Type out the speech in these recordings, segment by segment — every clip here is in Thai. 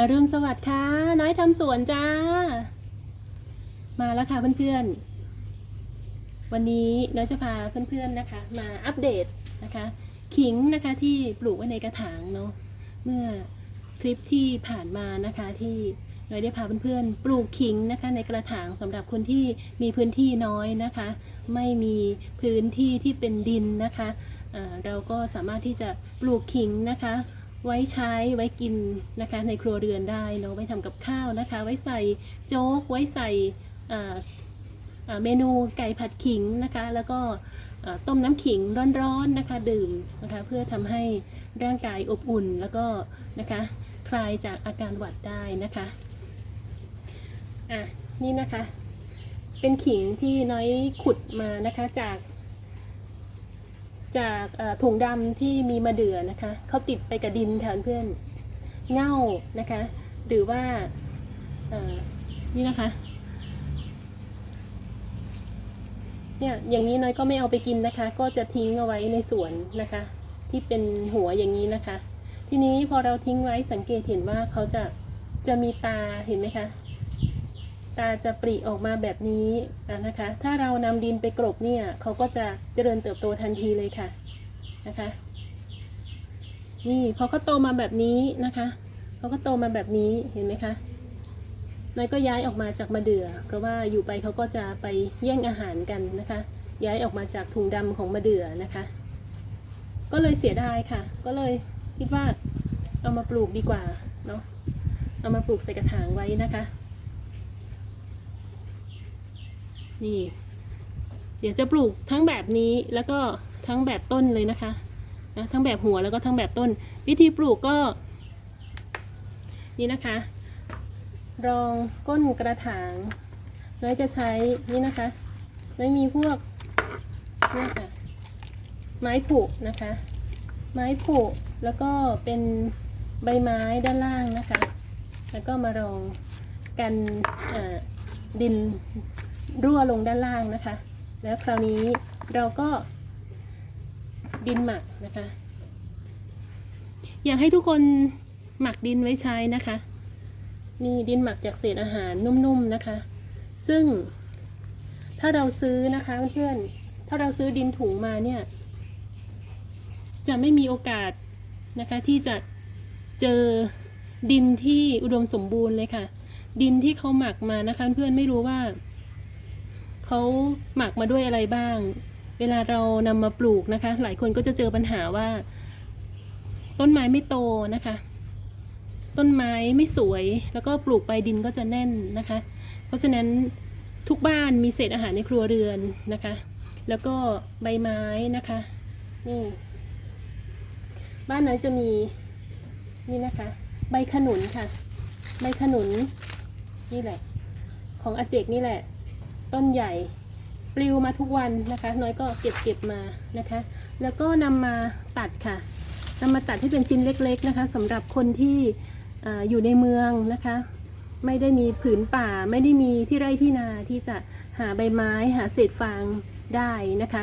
อรุณสวัสดิ์ค่ะ น้อยทำสวนจ้า มาแล้วค่ะเพื่อนๆ วันนี้น้อยจะพาเพื่อนๆนะคะ มาอัปเดตนะคะ ขิงนะคะที่ปลูกไว้ในกระถางเนาะเมื่อคลิปที่ผ่านมานะคะที่น้อยได้พาเพื่อนๆ ปลูกขิงนะคะ ในกระถางสำหรับคนที่มีพื้นที่น้อยนะคะ ไม่มีพื้นที่ที่เป็นดินนะคะเราก็สามารถที่จะปลูกขิงนะคะ ไว้ใช้ไว้กินนะคะในครัวเรือนได้เนาะไว้ทำกับข้าวนะคะ ไว้ใส่โจ๊ก ไว้ใส่เมนูไก่ผัดขิงนะคะ แล้วก็ต้มน้ำขิงร้อนๆนะคะ ดื่มนะคะเพื่อทำให้ร่างกายอบอุ่นแล้วก็นะคะคลายจากอาการหวัดได้นะคะอะนี่นะคะ เป็นขิงที่น้อยขุดมานะคะจาก จากถุงดำที่มีมะเดือนะคะเขาติดไปกับดินค่ะเพื่อนเง่านะคะ หรือว่านี่นะคะเนี่ยอย่างนี้น้อยก็ไม่เอาไปกินนะคะ ก็จะทิ้งเอาไว้ในสวนนะคะ ที่เป็นหัวอย่างนี้นะคะ ทีนี้พอเราทิ้งไว้สังเกตเห็นว่าเขาจะจะมีตาเห็นไหมคะ ตาจะปริออกมาแบบนี้นะคะ ถ้าเรานำดินไปกลบเนี่ยเขาก็จะเจริญเติบโตทันทีเลยค่ะนะคะ นี่พอเขาโตมาแบบนี้นะคะเขาก็โตมาแบบนี้เห็นไหมคะนายก็ย้ายออกมาจากมะเดื่อ เพราะว่าอยู่ไปเขาก็จะไปแย่งอาหารกันนะคะ ย้ายออกมาจากถุงดำของมะเดื่อนะคะ ก็เลยเสียดายค่ะ ก็เลยคิดว่าเอามาปลูกดีกว่าเนาะเอามาปลูกใส่กระถางไว้นะคะ นี่ เดี๋ยวจะปลูกทั้งแบบนี้แล้วก็ทั้งแบบต้นเลยนะคะนะทั้งแบบหัวแล้วก็ทั้งแบบต้น วิธีปลูกก็ นี่นะคะ รองก้นกระถางน้อยจะใช้นี่นะคะไม่มีพวกนี่ค่ะไม้ผุนะคะ ไม้ผุแล้วก็เป็นใบไม้ด้านล่างนะคะ แล้วก็มารองกันดิน รั่วลงด้านล่างนะคะ แล้วคราวนี้เราก็ดินหมักนะคะ อยากให้ทุกคนหมักดินไว้ใช้นะคะ นี่ดินหมักจากเศษอาหารนุ่มๆนะคะ ซึ่งถ้าเราซื้อนะคะเพื่อนๆ ถ้าเราซื้อดินถุงมาเนี่ย จะไม่มีโอกาสนะคะ ที่จะเจอดินที่อุดมสมบูรณ์เลยค่ะ ดินที่เขาหมักมานะคะ เพื่อนๆไม่รู้ว่า เขาหมักมาด้วยอะไรบ้าง เวลาเรานำมาปลูกนะคะ หลายคนก็จะเจอปัญหาว่า ต้นไม้ไม่โตนะคะ ต้นไม้ไม่สวย แล้วก็ปลูกไปดินก็จะแน่นนะคะ เพราะฉะนั้นทุกบ้านมีเศษอาหารในครัวเรือนนะคะ แล้วก็ใบไม้นะคะนี่บ้านไหนจะมีนี่นะคะ ใบขนุนค่ะ ใบขนุนนี่แหละ ของอาเจกนี่แหละ ต้นใหญ่ปลิวมาทุกวันนะคะ น้อยก็เก็บเก็บมานะคะ แล้วก็นำมาตัดค่ะนำมาตัดให้เป็นชิ้นเล็กๆนะคะสำหรับคนที่ออยู่ในเมืองนะคะ ไม่ได้มีผืนป่าไม่ได้มีที่ไร่ที่นาที่จะหาใบไม้หาเศษฟางได้นะคะ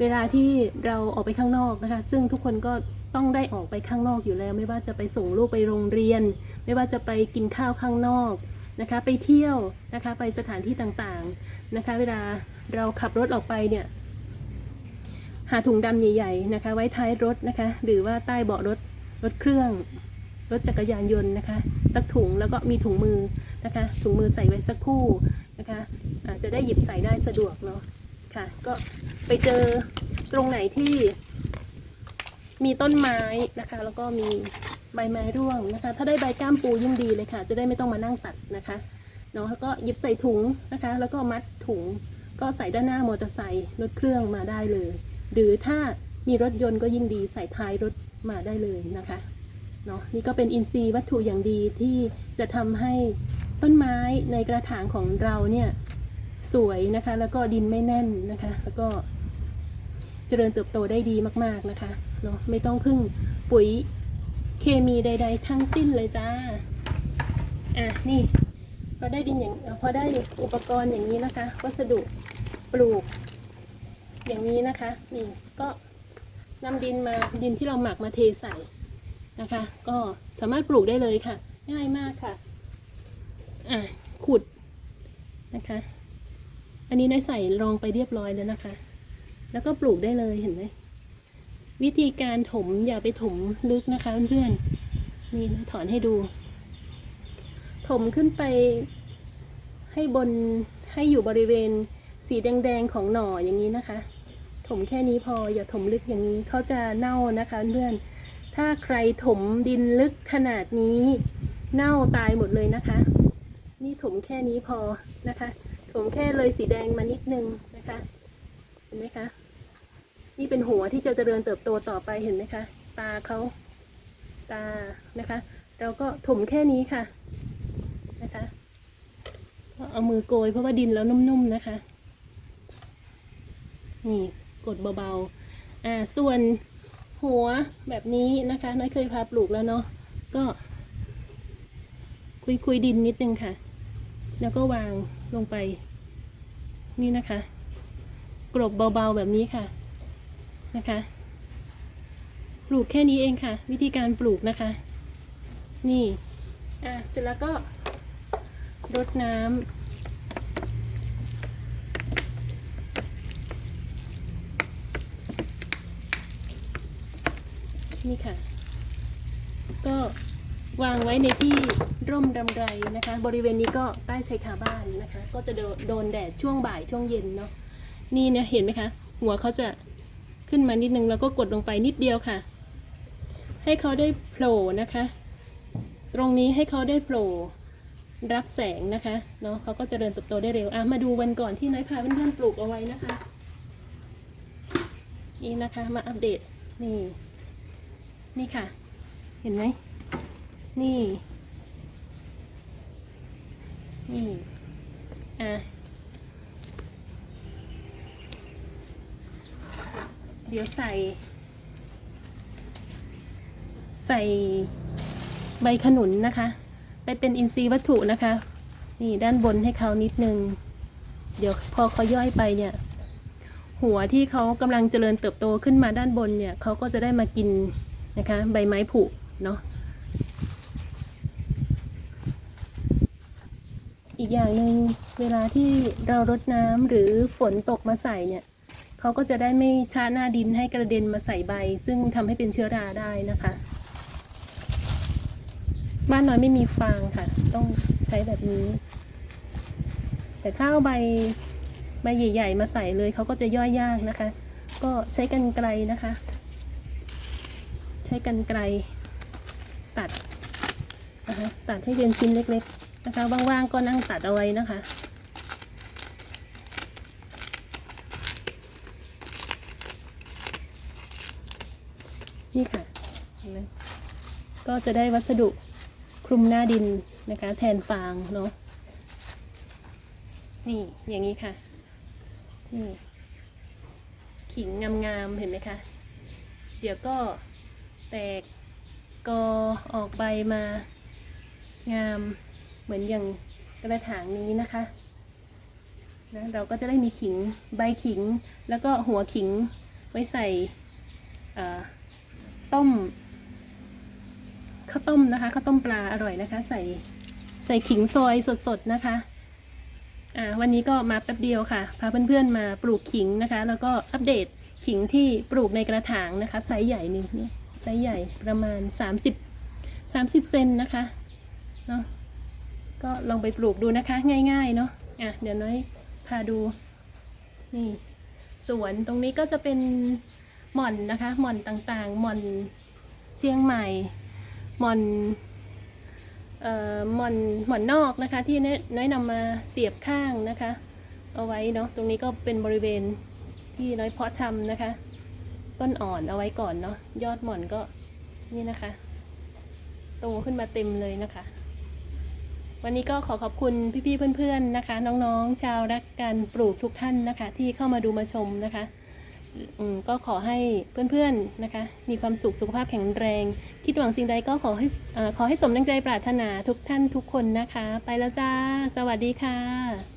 เวลาที่เราออกไปข้างนอกนะคะ ซึ่งทุกคนก็ต้องได้ออกไปข้างนอกอยู่แล้ว ไม่ว่าจะไปส่งลูกไปโรงเรียน ไม่ว่าจะไปกินข้าวข้างนอก นะคะไปเที่ยวนะคะไปสถานที่ต่างๆนะคะ เวลาเราขับรถออกไปเนี่ยหาถุงดำใหญ่ ๆนะคะ ไว้ท้ายรถนะคะ หรือว่าใต้เบาะรถรถเครื่องรถจักรยานยนต์นะคะ สักถุงแล้วก็มีถุงมือนะคะ ถุงมือใส่ไว้สักคู่นะคะอาจจะได้หยิบใส่ได้สะดวกเนาะค่ะก็ไปเจอตรงไหนที่มีต้นไม้นะคะ แล้วก็มี ใบไม้ร่วงนะคะ ถ้าได้ใบก้ามปูยิ่งดีเลยค่ะ จะได้ไม่ต้องมานั่งตัดนะคะเนาะแล้วก็หยิบใส่ถุงนะคะ แล้วก็มัดถุง ก็ใส่ด้านหน้ามอเตอร์ไซค์รถเครื่องมาได้เลย หรือถ้ามีรถยนต์ก็ยิ่งดีใส่ท้ายรถมาได้เลยนะคะเนาะนี่ก็เป็นอินทรีย์วัตถุอย่างดีที่จะทำให้ต้นไม้ในกระถางของเราเนี่ยสวยนะคะ แล้วก็ดินไม่แน่นนะคะ แล้วก็เจริญเติบโตได้ดีมากๆนะคะเนาะไม่ต้องพึ่งปุ๋ย เคมีใด ๆ ทั้งสิ้นเลยจ้า อะนี่พอได้ดินอย่างพอได้อุปกรณ์อย่างนี้นะคะ วัสดุปลูก อย่างนี้นะคะนี่ก็นำดินมาดินที่เราหมักมาเทใส่นะคะ ก็สามารถปลูกได้เลยค่ะ ง่ายมากค่ะอะขุดนะคะ อันนี้น้อยใส่รองไปเรียบร้อยแล้วนะคะ แล้วก็ปลูกได้เลยเห็นไหม วิธีการถมอย่าไปถมลึกนะคะเพื่อนๆนี่นะถอนให้ดู ถมขึ้นไปให้บนให้อยู่บริเวณสีแดงๆของหน่ออย่างนี้นะคะ ถมแค่นี้พออย่าถมลึกอย่างนี้เขาจะเน่านะคะเพื่อนๆถ้าใครถมดินลึกขนาดนี้ เน่าตายหมดเลยนะคะ นี่ถมแค่นี้พอนะคะ ถมแค่เลยสีแดงมานิดนึงนะคะเห็นไหมคะ นี่เป็นหัวที่จะเจริญเติบโตต่อไปเห็นไหมคะ ตาเขาตานะคะ เราก็ถมแค่นี้ค่ะนะคะเอามือโกยเพราะว่าดินแล้วนุ่มๆนะคะ นี่กดเบาๆอ่าส่วนหัวแบบนี้นะคะน้อยเคยพาปลูกแล้วเนาะก็ คุยคุยๆดินนิดนึงค่ะ แล้วก็วางลงไป นี่นะคะ กรบเบาๆแบบนี้ค่ะ นะคะ ปลูกแค่นี้เองค่ะ วิธีการปลูกนะคะ นี่อะเสร็จแล้วก็รดน้ำนี่ค่ะ ก็วางไว้ในที่ร่มรำไรนะคะ บริเวณนี้ก็ใต้ชายคาบ้านนะคะ ก็จะโดนโดนแดดช่วงบ่ายช่วงเย็นเนาะนี่เนี่ยเห็นไหมคะ หัวเขาจะ ขึ้นมานิดนึงแล้วก็กดลงไปนิดเดียวค่ะ ให้เขาได้โผล่นะคะ ตรงนี้ให้เขาได้โผล่รับแสงนะคะเนาะเขาก็จเจริญเติบโตได้เร็วอะมาดูวันก่อนที่น้อยพาเพื่อนๆปลูกเอาไว้นะคะ นี่นะคะมาอัปเดตนี่นี่ค่ะ เห็นไหมนี่ นี่ อะ ดี๋ยวใส่ ใส่ใบขนุนนะคะ ไปเป็นอินทรีย์วัตถุนะคะ นี่ด้านบนให้เขานิดนึง เดี๋ยวพอเขาย่อยไปเนี่ย หัวที่เขากำลังเจริญเติบโตขึ้นมาด้านบนเนี่ยเขาก็จะได้มากินนะคะ ใบไม้ผุเนาะอีกอย่างหนึ่งเวลาที่เรารดน้ำหรือฝนตกมาใส่เนี่ย เขาก็จะได้ไม่ชาหน้าดินให้กระเด็นมาใส่ใบ ซึ่งทำให้เป็นเชื้อราได้นะคะ บ้านน้อยไม่มีฟางค่ะ ต้องใช้แบบนี้ แต่ถ้าเอาใบใบใหญ่ ๆ มาใส่เลยเขาก็จะย่อยยากนะคะ ก็ใช้กันไกลนะคะ ใช้กันไกลตัดนะคะตัดให้เป็นชิ้นเล็ก ๆ นะคะว่างๆก็นั่งตัดเอาไว้นะคะ นี่ค่ะเห็นไหมก็จะได้วัสดุคลุมหน้าดินนะคะ แทนฟางเนาะนี่อย่างนี้ค่ะนี่ขิงงามๆเห็นไหมคะเดี๋ยวก็แตกกอออกใบมางามเหมือนอย่างกระถางนี้นะคะนะเราก็จะได้มีขิงใบขิง แล้วก็หัวขิงไว้ใส่ ต้มข้าวต้มนะคะข้าวต้มปลาอร่อยนะคะ ใส่ใส่ขิงซอยสดๆนะคะอ่าวันนี้ก็มาแป๊บเดียวค่ะ พาเพื่อนๆมาปลูกขิงนะคะ แล้วก็อัปเดตขิงที่ปลูกในกระถางนะคะไซส์ใหญ่นี่นี่ไซส์ใหญ่ประมาณ 30 30 เซนนะคะเนาะก็ลองไปปลูกดูนะคะง่ายๆเนาะอะเดี๋ยวน้อยพาดูนี่สวนตรงนี้ก็จะเป็น หม่อนนะคะหม่อนต่างๆหม่อนเชียงใหม่หม่อนเอ่อหม่อนหม่อนนอกนะคะ ที่น้อยน้อยนำมาเสียบข้างนะคะ เอาไว้เนาะตรงนี้ก็เป็นบริเวณที่น้อยเพาะชำนะคะ ต้นอ่อนเอาไว้ก่อนเนาะยอดหม่อนก็นี่นะคะโตขึ้นมาเต็มเลยนะคะ วันนี้ก็ขอขอบคุณพี่ๆเพื่อนๆนะคะ น้องๆ ชาวรักการปลูกทุกท่านนะคะ ที่เข้ามาดูมาชมนะคะ ก็ขอให้เพื่อนๆนะคะ มีความสุขสุขภาพแข็งแรง คิดหวังสิ่งใดก็ขอให้อขอให้สมดังใจปรารถนาทุกท่านทุกคนนะคะ ไปแล้วจ้า สวัสดีค่ะ